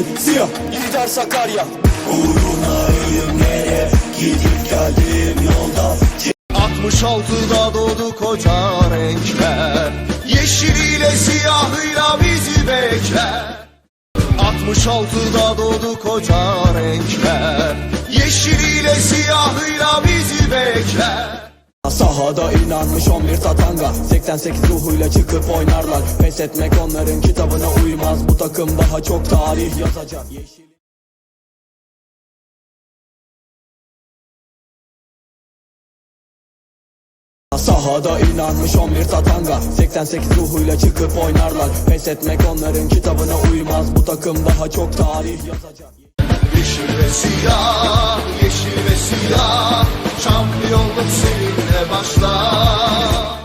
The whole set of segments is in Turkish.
Yeşil, siyah, lider Sakarya. 66'da doğdu koca renkler. Yeşiliyle siyahıyla bizi bekler. 66'da doğdu koca renkler. Yeşiliyle siyahıyla bizi bekler Sahada inanmış 11 tatanga. 88 ruhuyla çıkıp oynarlar. Pes etmek onların kitabına uymaz. Bu takım daha çok tarih yazacak. Yeşil Sahada inanmış 11 tatanga. 88 ruhuyla çıkıp oynarlar. Pes etmek onların kitabına uymaz. Bu takım daha çok tarih yazacak. Yeşil ve siyah, yeşil ve siyah Şampiyonluk seninle başlar.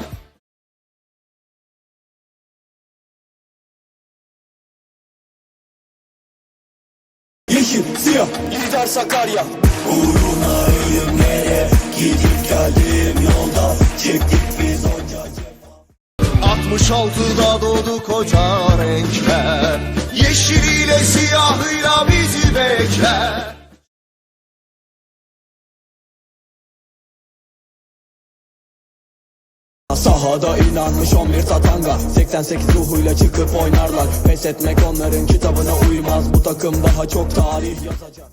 Yeşil, siyah, lider Sakarya. 66'da doğdu koca renkler. Yeşiliyle siyahıyla bizi bekler Sahada inanmış 11 tatanga. 88 ruhuyla çıkıp oynarlar. Pes etmek onların kitabına uymaz. Bu takım daha çok tarih yazacak.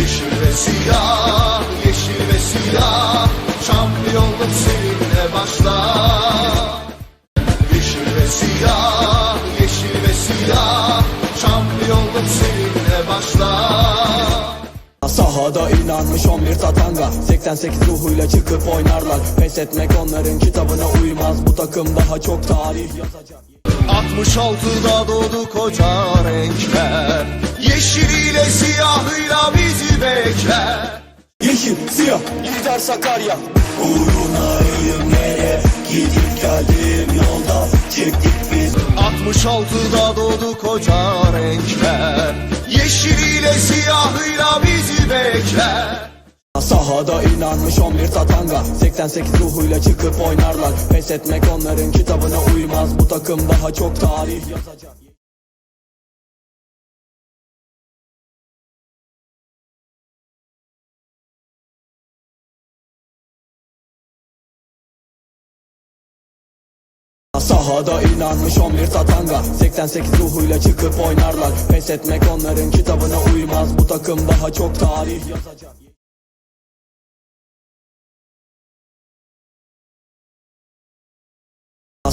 Yeşil ve siyah, yeşil ve siyah. Şampiyonluk seninle başlar. Yeşil ve siyah, yeşil ve siyah. Şampiyonluk seninle başlar Sahada inanmış 11 tatanga. 88 ruhuyla çıkıp oynarlar. Pes etmek onların kitabına uymaz. Bu takım daha çok tarih yazacak. 66'da doğdu koca renkler. Yeşiliyle siyahıyla bizi bekler. Yeşil, siyah, lider Sakarya. 66'da doğdu koca renkler. Yeşiliyle siyahıyla bizi Sahada inanmış 11 tatanga. 88 ruhuyla çıkıp oynarlar. Pes etmek onların kitabına uymaz. Bu takım daha çok tarih yazacak. Sahada inanmış 11 tatanga. 88 ruhuyla çıkıp oynarlar. Pes etmek onların kitabına uymaz. Bu takım daha çok tarih yazacak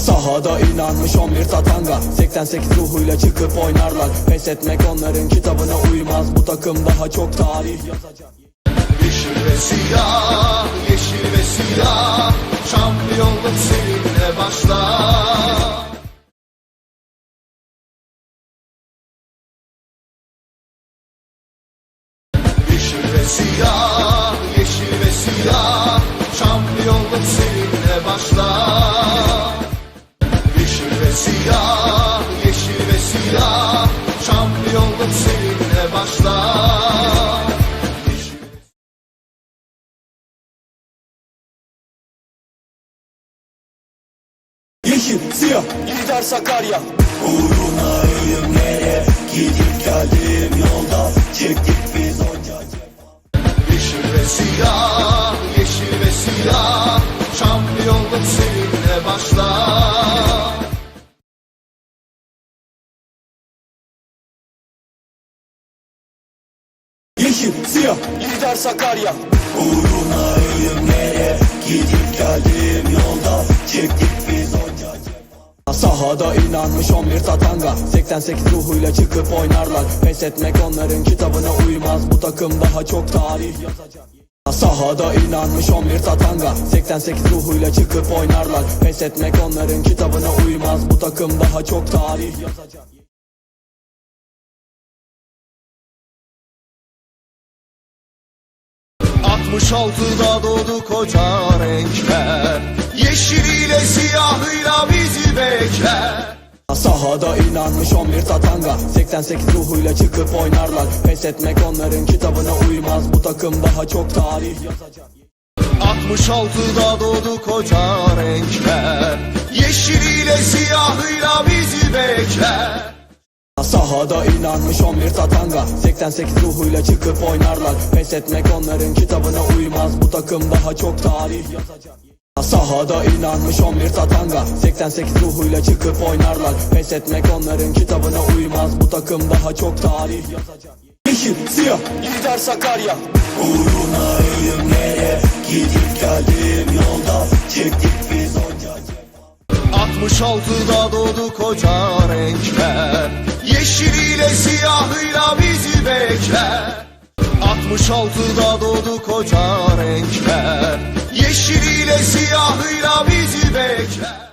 Sahada inanmış 11 tatanga. 88 ruhuyla çıkıp oynarlar. Pes etmek onların kitabına uymaz. Bu takım daha çok tarih yazacak. Yeşil ve siyah, yeşil ve siyah. Şampiyonluk seninle başlar. Yeşil ve siyah, yeşil ve siyah. Şampiyonluk seninle başlar siyah, yeşil ve siyah. Şampiyonluk seninle başlar. Yeşil siyah, lider Sakarya. Yeşil ve siyah, yeşil ve siyah. Şampiyonluk seninle başlar lider Sakarya Sahada inanmış 11 tatanga. 88 ruhuyla çıkıp oynarlar. Pes etmek onların kitabına uymaz. Bu takım daha çok tarih yazacak. Sahada inanmış 11 tatanga. 88 ruhuyla çıkıp oynarlar. Pes etmek onların kitabına uymaz. Bu takım daha çok tarih yazacak 66'da doğdu koca renkler. Yeşiliyle siyahıyla bizi bekler. Sahada inanmış 11 tatanga. 88 ruhuyla çıkıp oynarlar. Pes etmek onların kitabına uymaz. Bu takım daha çok tarih yazacak. 66'da doğdu koca renkler. Yeşiliyle siyahıyla bizi bekler Sahada inanmış 11 tatanga. 88 ruhuyla çıkıp oynarlar. Pes etmek onların kitabına uymaz. Bu takım daha çok tarih yazacak. Sahada inanmış 11 tatanga. 88 ruhuyla çıkıp oynarlar. Pes etmek onların kitabına uymaz. Bu takım daha çok tarih yazacak. Yeşil, siyah, lider Sakarya. Uğruna eğimlere Gidip geldim yolda. Çektik biz onca cefa. 66'da doğdu koca renkler Yeşiliyle siyahıyla bizi bekler. 66'da doğdu koca renkler. Yeşiliyle siyahıyla bizi bekler.